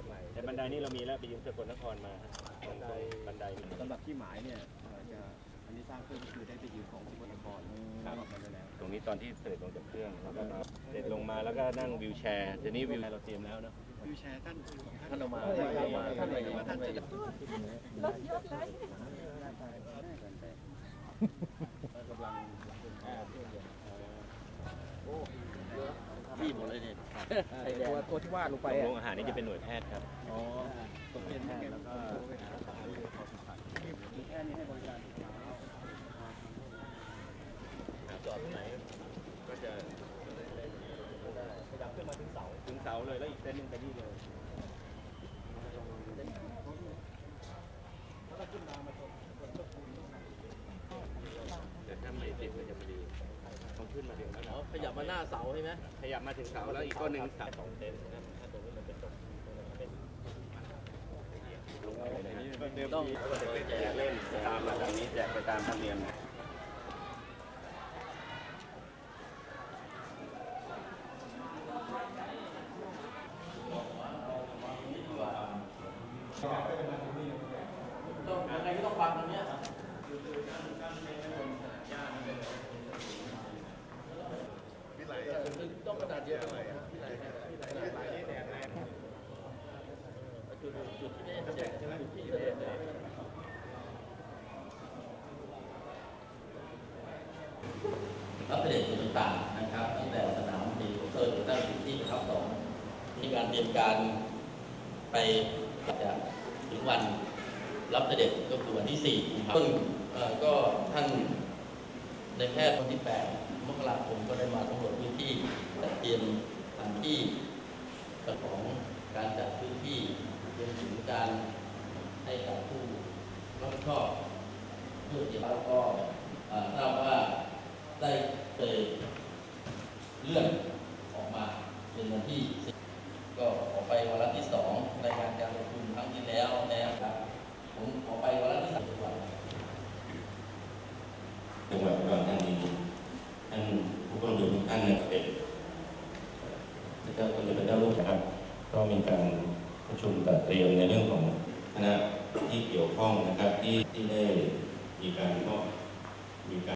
แบบใหม่แต่บันไดนี่เรามีแล้วไปยืมสกลนครมาฮะตรงตรงบันไดนี่สำหรับที่หมายเนี่ยเอ่อจะอันนี้สร้างเพิ่มก็คือได้ไปยืมของสกลนครครับออกมาได้แล้วตรงนี้ตอนที่เสด็จลงจากเครื่องแล้วก็เสด็จลงมาแล้วก็นั่งวิวแชร์ทีนี้วิวแชร์เราเตรียมแล้วเนาะวิวแชร์ท่านท่านเอามาท่านเอามาท่าท่านนเอามาว่าท่านจะรถเยอะเลย กำลัง ที่หมดเลยเนี่ย ไอ้ตัวตัวที่วาดลงไปโรอะงอาหารนี่จะเป็นหน่วยแพทย์ครับอ๋อตกเป็นแพทย์แล้วก็มีแพทย์นี่ให้บริการจอดตรงไหนก็จะขยับขึ้นมาถึงเสาถึงเสาเลยแล้วอีกเส้นหนึงไปนี่เลยแต่ถ้าไม่ติดมันจะพอดีต้องขึ้นมาถึงแล้วนะ ขยับมาหน้าเสาใช่ไหไหมขยับมาถึงเสาแล้วอีกก้อนหนึ่งเสาสองเซนนะถ้าตรงนี้มันเป็นตกลงไปเลยนะต้องแจกเล่นตามมาทางนี้แจกไปตามธรรมเนียม รับเสด็จจุดต่างๆนะครับตั้งแต่สนามบินเซอร์ตั้งถึงที่ประทับสองมีการเตรียมการไปจะถึงวันรับเสด็จก็คือวันที่สี่นะครับซึ่งก็ท่าน ในแพทย์วันที่แปดมกราคมก็ได้มาสำรวจพื้นที่จัดเตรียมสถานที่ของการจัดพื้นที่รวมถึงการให้กับผู้รับผิดชอบเพื่อที่แล้วก็ทราบว่าได้เคยเลื่อนออกมาเป็นวันที่ ก็ออกไปวาระที่สองรายการการประชุมครั้งที่แล้วนะครับผมออกไปวาระที่สามทุกวัน จังหวัดอุดรธานีท่านผู้กำกับทุกท่านนะครับเป็นพระเจ้าสมเป็นเจ้าลูกนะครับ ก็มีการประชุมตัดเตรียมในเรื่องของคณะที่เกี่ยวข้องนะครับที่ที่ได้มีการก็มีการ